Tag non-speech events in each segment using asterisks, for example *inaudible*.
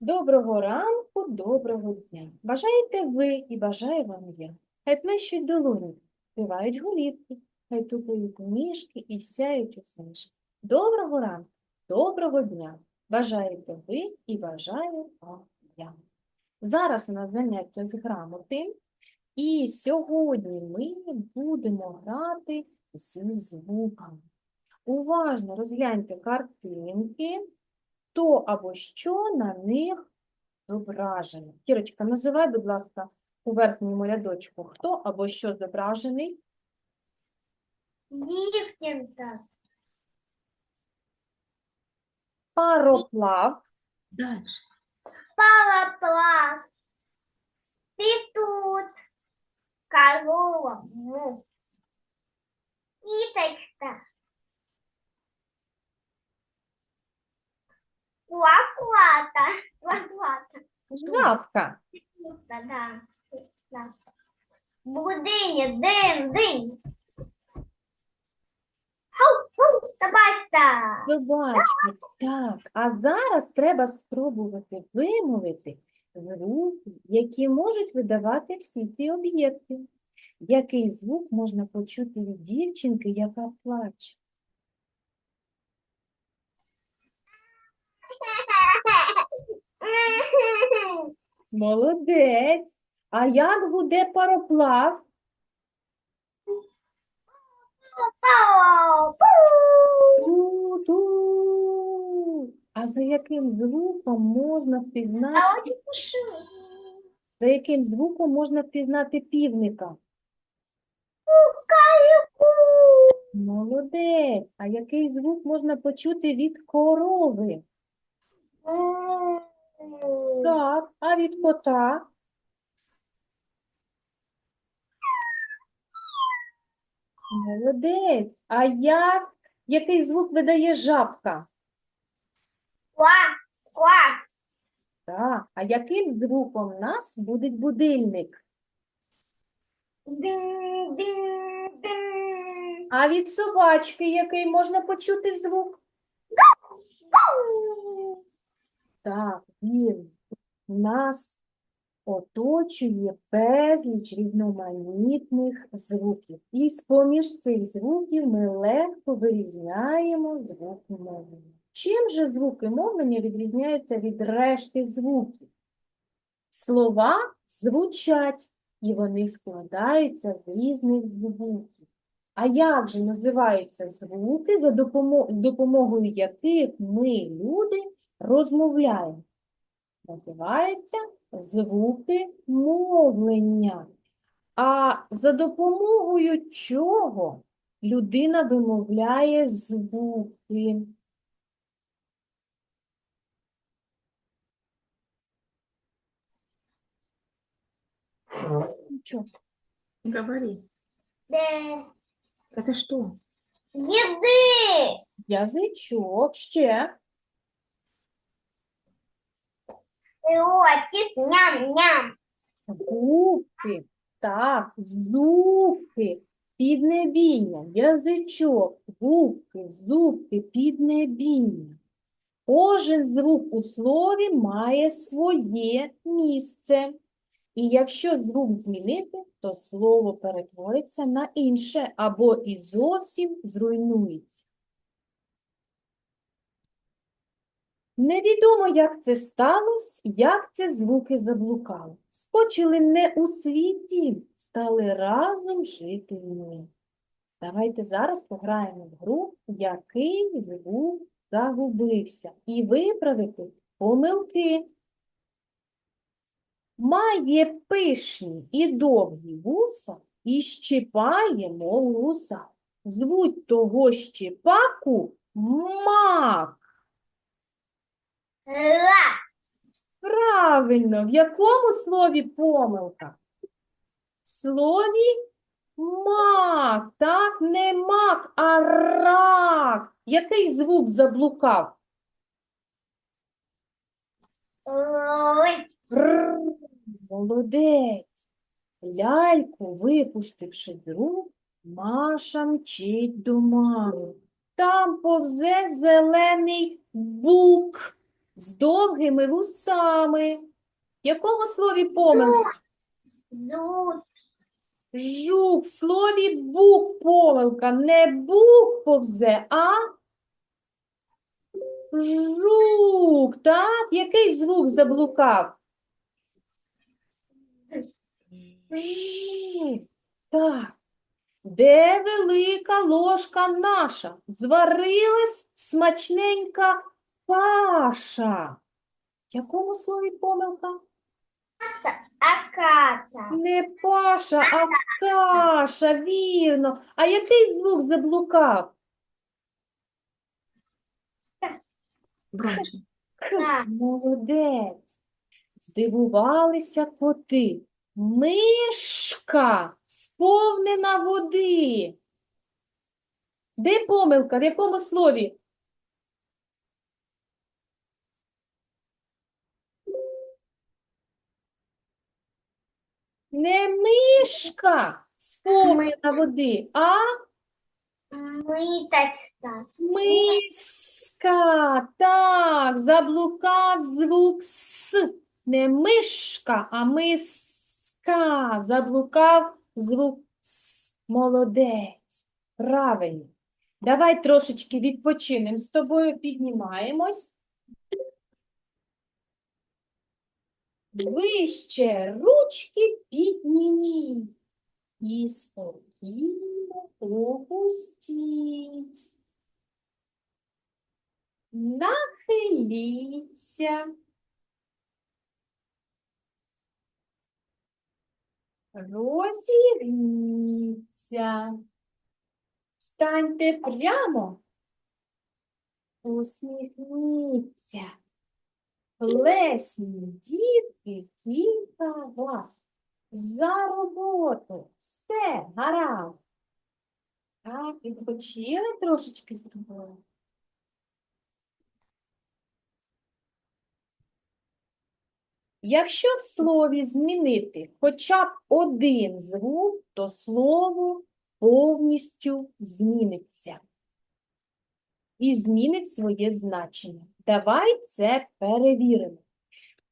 Доброго ранку, доброго дня. Бажаєте ви і бажаю вам я. Хай плещуть долоні, співають голівки, хай тупають ніжки і сяють усмішки. Доброго ранку, доброго дня. Бажаєте ви і бажаю вам я. Зараз у нас заняття з грамоти, і сьогодні ми будемо грати зі звуками. Уважно розгляньте картинки хто або що на них зображено. Кірочка, називай, будь ласка, у верхньому рядочку, хто або що зображений. Дівчинка, Пароплав, Дальше. пароплав, петут, корова, му, куаклата, куаклата, жабка, да, да, да. Будиня, дин, дин. Хау, хау, собачка. собачка. Так, а зараз треба спробувати вимовити звуки, які можуть видавати всі ці об'єкти. Який звук можна почути від дівчинки, яка плаче? *laughs* Молодець. А як буде пароплав? Ту-ту. А за яким звуком можна впізнати, за яким звуком можна впізнати півника? Молодець. А який звук можна почути від корови? Так, а від кота? Молодець. А як, який звук видає жабка? Ква, ква. Так, а яким звуком в нас буде будильник? Дин, дин, дин. А від собачки який можна почути звук? Так, вірно. Нас оточує безліч різноманітних звуків. І з-поміж цих звуків ми легко вирізняємо звуки мовлення. Чим же звуки мовлення відрізняються від решти звуків? Слова звучать, і вони складаються з різних звуків. А як же називаються звуки, за допомо- допомогою яких ми, люди, розмовляємо? Називаються звуки мовлення. А за допомогою чого людина вимовляє звуки? Нічого. Говори. Де. Это что? Еды. Язичок ще. Ротик. Ням-ням. Губки, так, зубки, піднебіння, язичок, губки, зубки, піднебіння. Кожен звук у слові має своє місце. І якщо звук змінити, то слово перетвориться на інше або і зовсім зруйнується. Невідомо, як це сталося, як це звуки заблукали. Скочили не у свій дім, стали разом жити в ньому. Давайте зараз пограємо в гру, який звук загубився, і виправити помилки. Має пишні і довгі вуса і щипає, мов гуса. Звуть того щипаку мак. Правильно, в якому слові помилка? В слові мак, так, не мак, а рак. Який звук заблукав? Ой. Р. Молодець. Ляльку, випустивши з рук, Маша мчить до мами. Там повзе зелений бук. З довгими вусами. В якому слові помилка? Зуб. Жук. В слові бук помилка. Не бук повзе, а жук. Так? Який звук заблукав? Жук. Так. Де велика ложка наша? Зварилась смачненька паша. В якому слові помилка? Аката. Не паша, а каша, вірно. А який звук заблукав? Молодець. Здивувалися коти. Мишка сповнена води. Де помилка? В якому слові? Не мишка сповнена води, а Миточка. Миска, так, заблукав звук С. Не мишка, а миска. Заблукав звук С. Молодець. Правильно. Давай трошечки відпочинемо. З тобою піднімаємось. Вище ручки підніміть. І спокійно опустіть. Нахиліться. Розігніться. Станьте прямо. Усміхніться. Плесніть, дітки, кілька вас. За роботу. Все, гаразд. Так, відпочили трошечки з тобою. Якщо в слові змінити хоча б один звук, то слово повністю зміниться і змінить своє значення. Давай це перевіримо.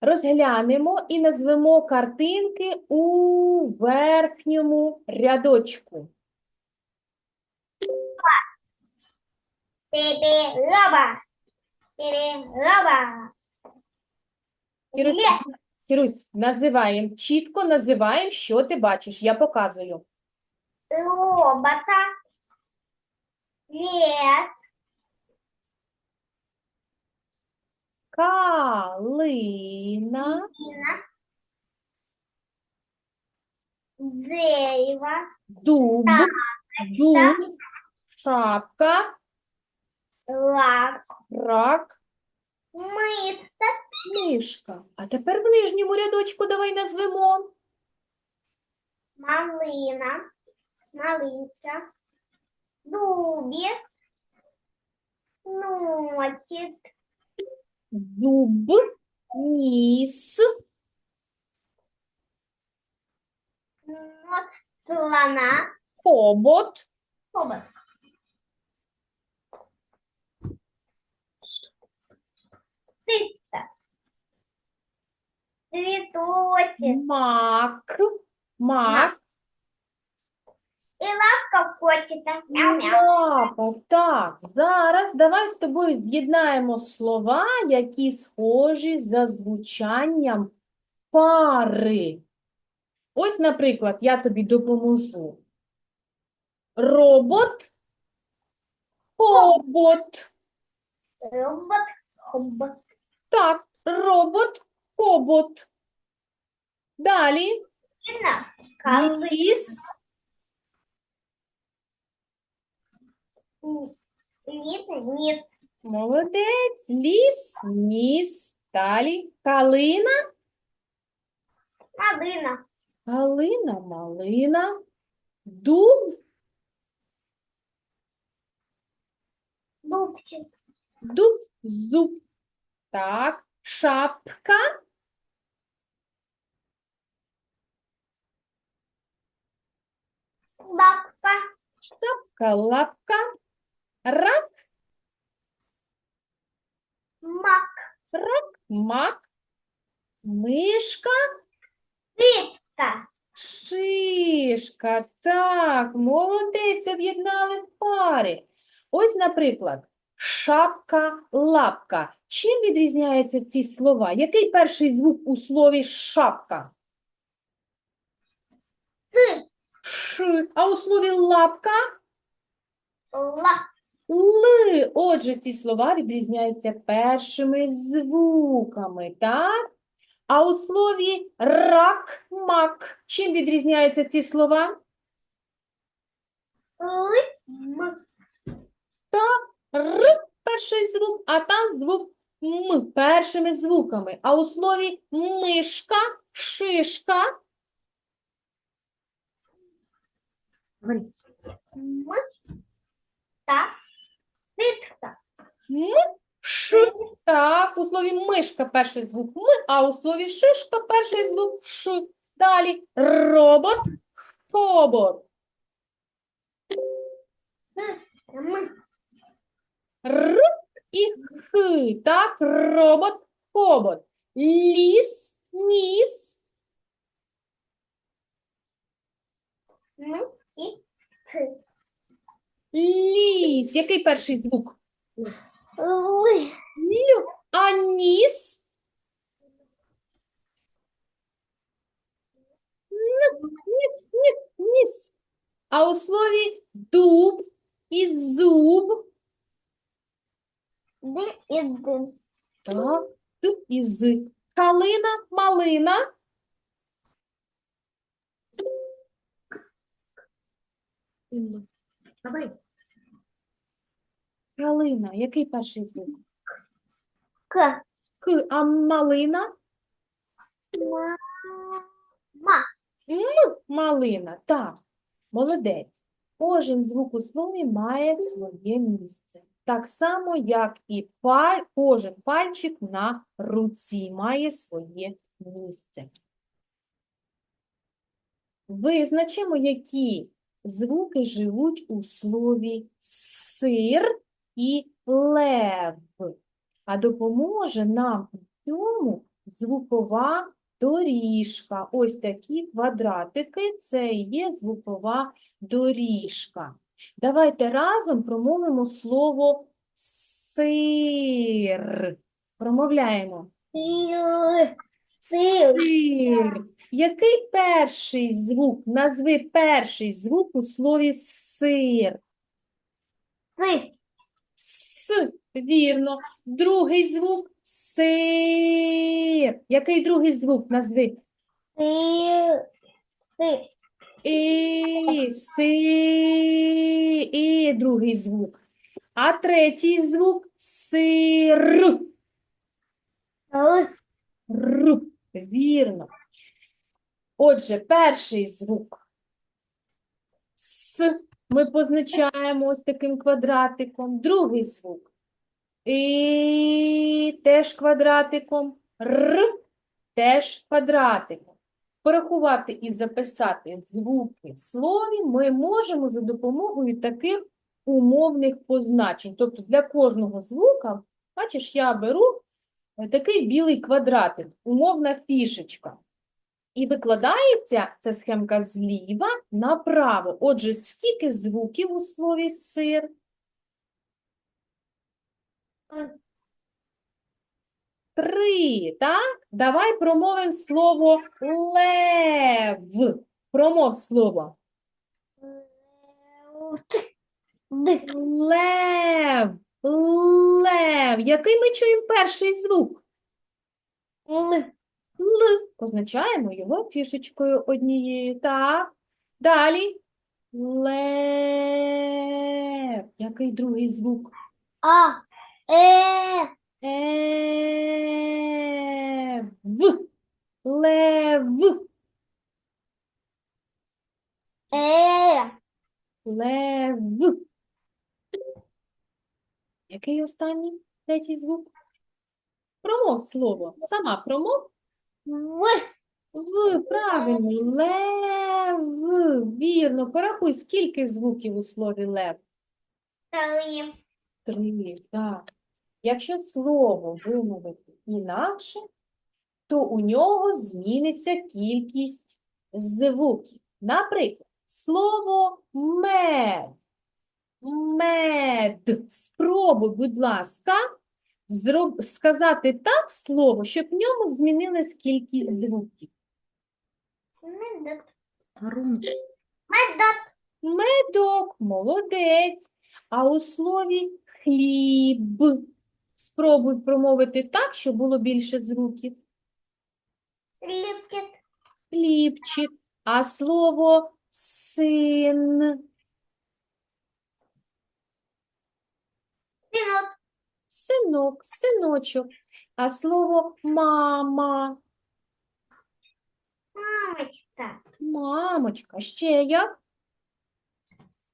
Розглянемо і назвемо картинки у верхньому рядочку. Перероба. Перероба. Кірусь, Кірусь, називаємо, чітко називаємо, що ти бачиш. Я показую. Робота. Лес. Калина, Ина. Дерево. дуб, дуб, шапка, Лак. рак, Мыться. мишка. А тепер в нижньому рядочку давай назвемо. Малина. Малинка. Дубик. Носик. Зуб, ніс, Нос слона. хобот, Хобот. Птица. Цветочек. мак, мак, лапа. Так, зараз давай з тобою з'єднаємо слова, які схожі за звучанням пари. Ось, наприклад, я тобі допоможу. Робот, хобот. Робот. Хобот. Так, робот, хобот. Далі. Ліс, Лис. Низ. молодець, ліс, ніс. Далі. Калина, Малина. калина, малина. Дуб, Дубчик. дуб, зуб. Так, шапка, Лапка. шапка, лапка. Рак, Мак. Рак, мак, мишка, Та. шишка. Так, молодець, об'єднали в пари. Ось, наприклад, шапка, лапка. Чим відрізняються ці слова? Який перший звук у слові шапка? Ш. А у слові лапка? Ла. Ли. Отже, ці слова відрізняються першими звуками, так? А у слові рак, мак. Чим відрізняються ці слова? М. Р перший звук, а там звук М першими звуками. А у слові мишка, шишка. М. Та. Титка. М, Ш. Так, у слові мишка перший звук М, а у слові шишка перший звук Ш. Далі робот, хобот. Р і Х. Так, робот, хобот. Ліс, ніс, М. І. Т. ліс. Який перший звук? Ли. Лю. А ніс? Ніс. А у слові дуб і зуб? Ди і. Так, дуб і з. Калина, малина. М. Калина. Який перший звук? К. К. А малина? Ма. Ма. Малина. Так, молодець. Кожен звук у слові має своє місце. Так само, як і паль... кожен пальчик на руці має своє місце. Визначимо, які звуки живуть у слові сир і лев. А допоможе нам у цьому звукова доріжка. Ось такі квадратики – це і є звукова доріжка. Давайте разом промовимо слово сир. Промовляємо. Сир. Сир. Сир. Який перший звук? Назви перший звук у слові сир. Си. С. Вірно. Другий звук сир. Який другий звук? Назви. Сир. Сир. І, си, і другий звук. А третій звук сир. Р. Вірно. Отже, перший звук ми позначаємо ось таким квадратиком. Другий звук І теж квадратиком. Р теж квадратиком. Порахувати і записати звуки в слові ми можемо за допомогою таких умовних позначень. Тобто для кожного звука, бачиш, я беру такий білий квадратик, умовна фішечка. І викладається ця схемка зліва направо. Отже, скільки звуків у слові сир? Три, так? Давай промовимо слово лев. Промов слово. Лев. Лев. Який ми чуємо перший звук? Л. Позначаємо його фішечкою однією. Так. Далі. Лев. Який другий звук? А. Е. Е. В. Лев. Е. Лев. Який останній третій звук? Промов слово. Сама промов. В. В, правильно, лев. Вірно. Порахуй, скільки звуків у слові лев? Три. Три, так. Якщо слово вимовити інакше, то у нього зміниться кількість звуків. Наприклад, слово мед. Мед. Спробуй, будь ласка, зроб... сказати так слово, щоб в ньому змінилась кількість звуків. Медок. Громче. Медок. Медок, молодець. А у слові хліб. Спробуй промовити так, щоб було більше звуків. Липчик. Хлібчик. А слово син. Синок, синочок. А слово мама. Мамочка. Мамочка. Ще як?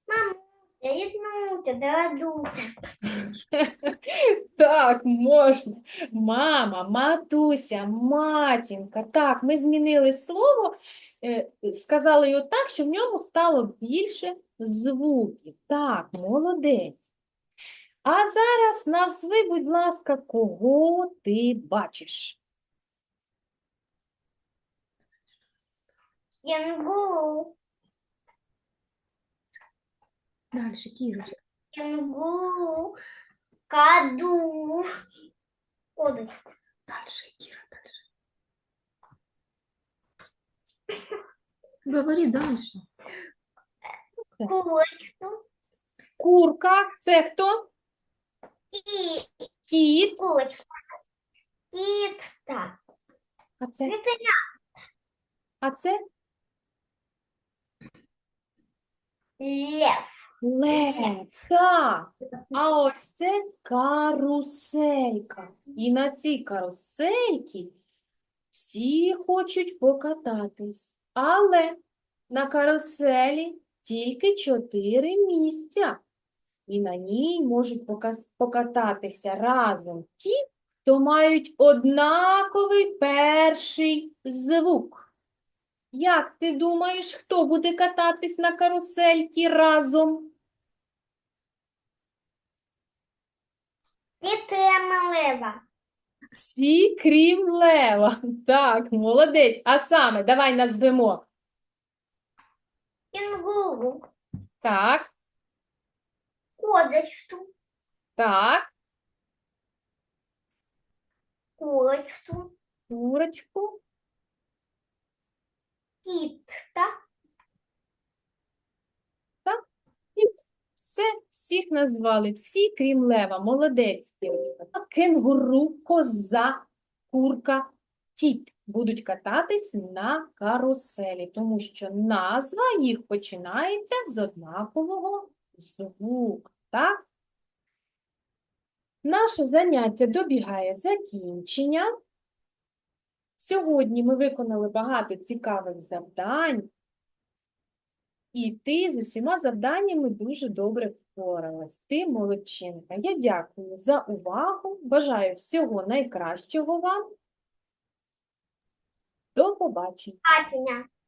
Мамуся, ріднуся, дорогуся. *laughs* Так, можна. Мама, матуся, матінка. Так, ми змінили слово, е, сказали його так, що в ньому стало більше звуків. Так, молодець. А зараз назви, будь ласка, кого ти бачиш. Кенгуру. Дальше, Кірочка. Кенгуру. Каду. Кодочка. Дальше, Кіра, дальше. Говори дальше. Курочку. Курка це хто? И Кіт. курочка. А це? Летуня. А це? Лев. Лев. Так. А ось це каруселька. І на цій карусельці всі хочуть покататись. Але на каруселі тільки чотири місця. І на ній можуть покататися разом ті, хто мають однаковий перший звук. Як ти думаєш, хто буде кататись на карусельці разом? Лева. Всі, крім лева. Так, молодець. А саме, давай назвемо. Кенгуру. Так, Кодочку. так, Курочку. курочку. Китка. Кіт. Все, всіх назвали, всі, крім лева. Молодець. Кенгуру, коза, курка, кіт будуть кататись на каруселі, тому що назва їх починається з однакового звуку. Так? Наше заняття добігає закінчення. Сьогодні ми виконали багато цікавих завдань. І ти з усіма завданнями дуже добре впоралась. Ти молодчинка. Я дякую за увагу. Бажаю всього найкращого вам. До побачення.